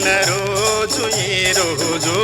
పుట్టిన రోజు ఈ రోజు.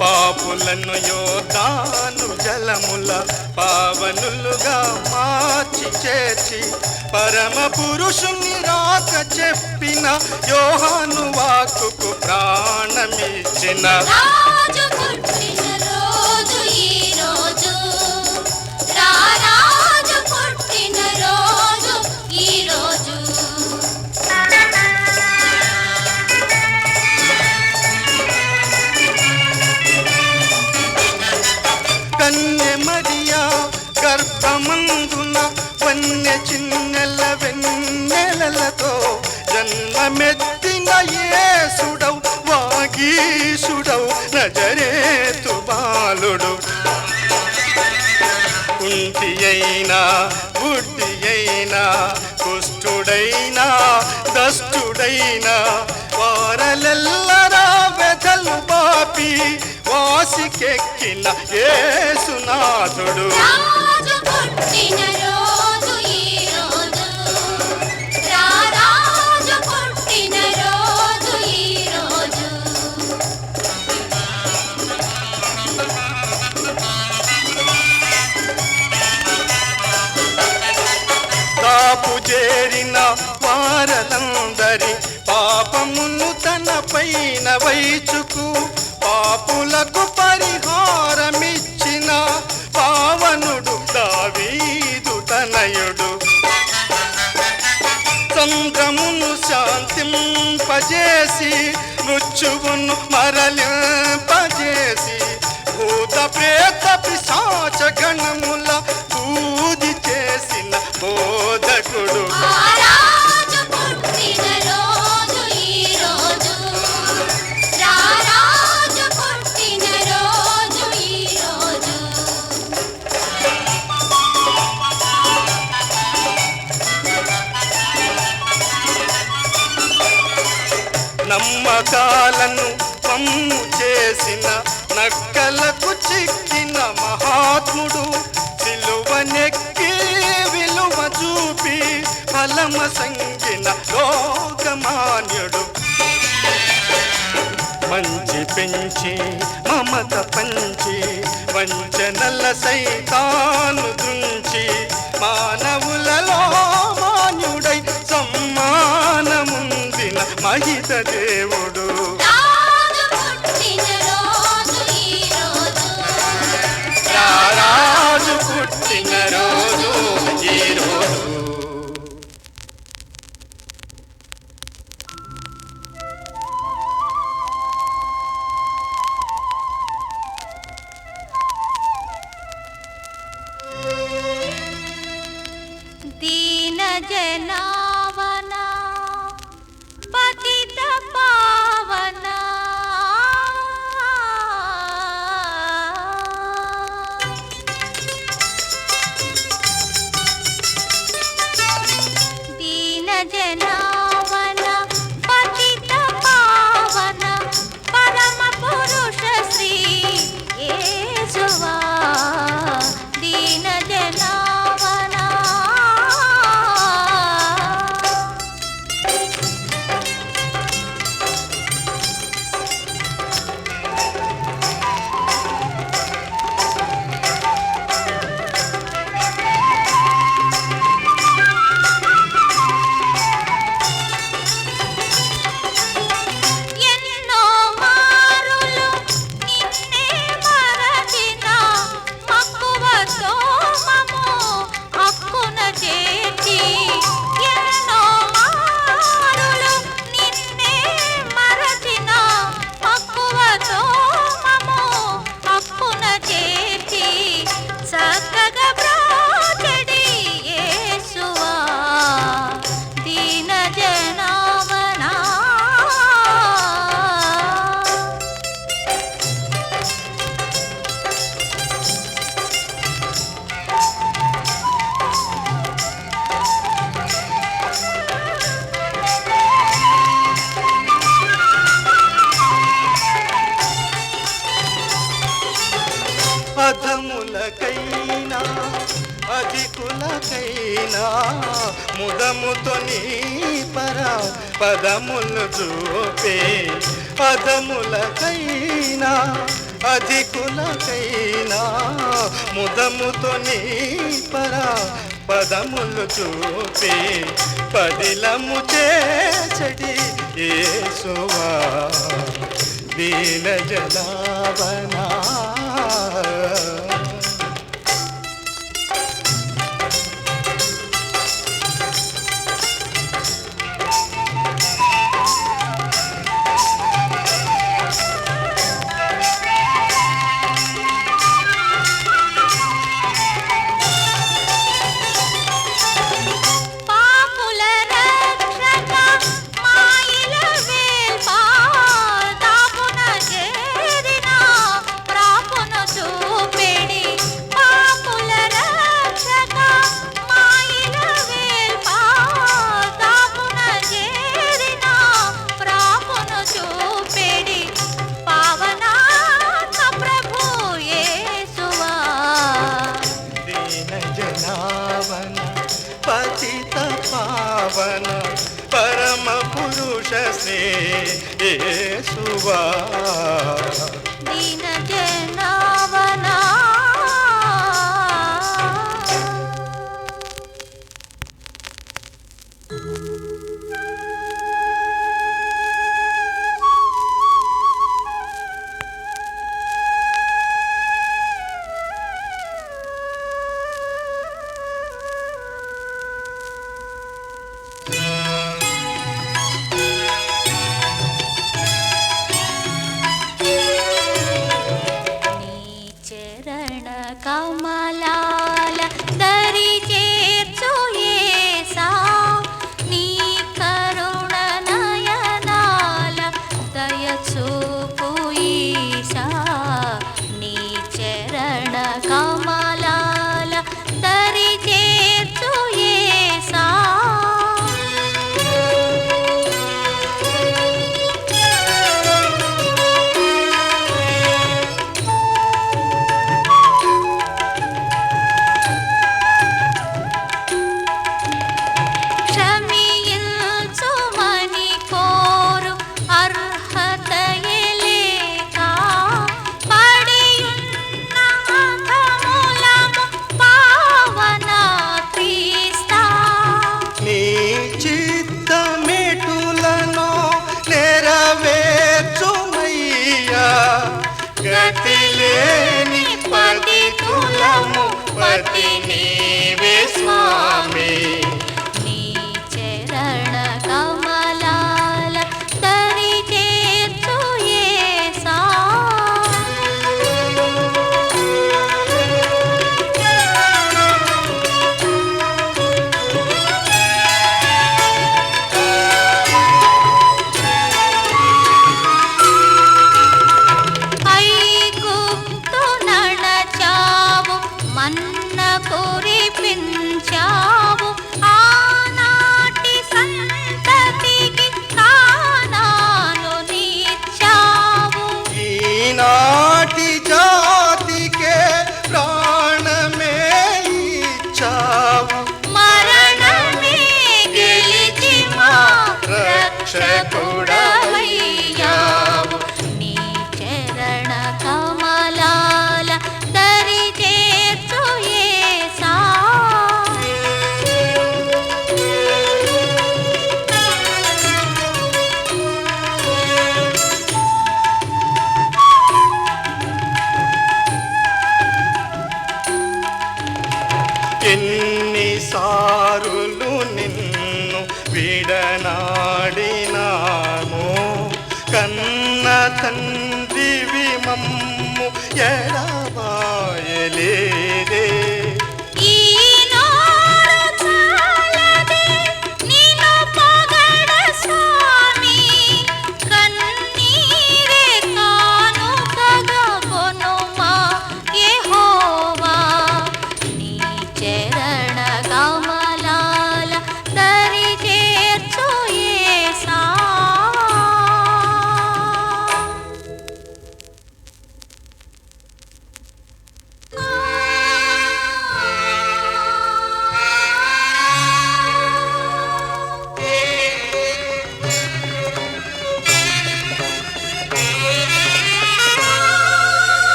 పాపులను యోధాను జలముల పావనులుగా మార్చి చేర్చి పరమ పురుషుని రాక చెప్పిన యోహాను వాక్కుకు ప్రాణమిచ్చిన. రోజు అయినా బుద్ధి అయినా కుష్టుడైనా దష్టుడైనా వారలెల్లరా వెదలు పాపి వాసికెక్కిన యేసునాథుడు. రాజు పుట్టినరో చేరిన వారలందరి పాపమును తన పైన వైచుకు పాపులకు పరిహారమిచ్చిన పావనుడు దావీదు తనయుడు. చంద్రమును శాంతింపజేసి మృత్యువును మరలి నమ్మకాలను పమ్ము చేసిన నక్కలకు చిక్కిన మహాత్ముడు సిలువనెక్కి విలువ చూపి ఫలమ సంగిన లోకమాన్యుడు. మంచి పెంచి మమత పంచి వంచనల సైతాను దేవుడు. రాజు పుట్టిన రోజు ఈ రోజు. రారాజు పుట్టిన రోజు ఈ రోజు. దీన జనావన అయినా ముదముతో నీ పరా పదములు చూపే పదములకైనా అధికులకైనా ముదముతో నీ పరా పదములు చూపే పదిలము చేచడి ఏసువా దీన జలావనా ஏசுவா. malha. না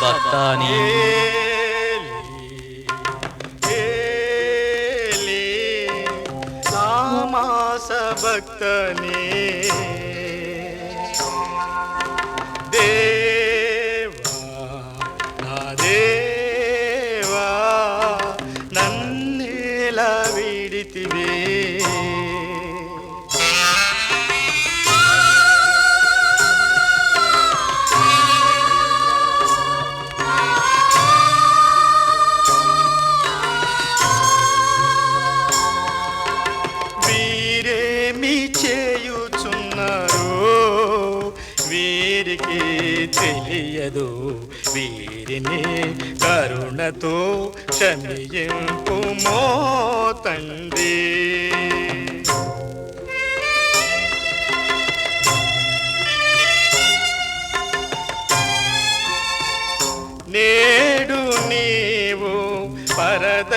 பக்தானி பக்தனே కరుణతో క్షమింపుమో తండ్రి నేడు నీవు పరదైసులోన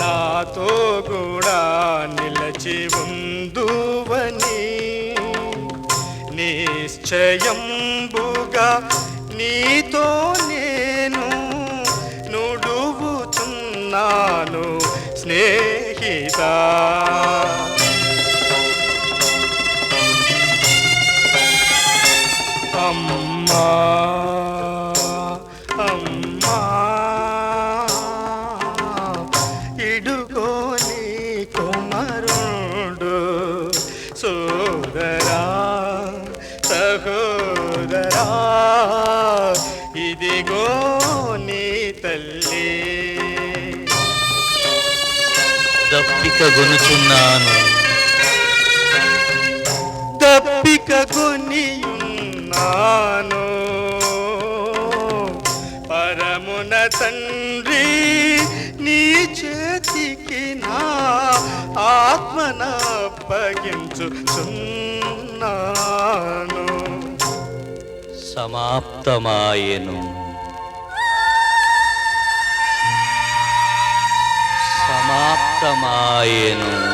నాతో కూడా నిలచి ఉందువని. నిశ్చయంబుగా నీతో నుడువుచున్నాను స్నేహిత. అమ్మా అమ్మా ఇడుగో నీ కుమరుడు సోదరా సహోదరా ఇదిగో నీ తల్లి. దప్పిక గొనుచున్నాను. దప్పిక కొనియున్నాను పరమున తండ్రి నీ చేతికి నా ఆత్మనప్పగించుచున్నాను సమాప్తమాయెను. సమాప్తమాయెను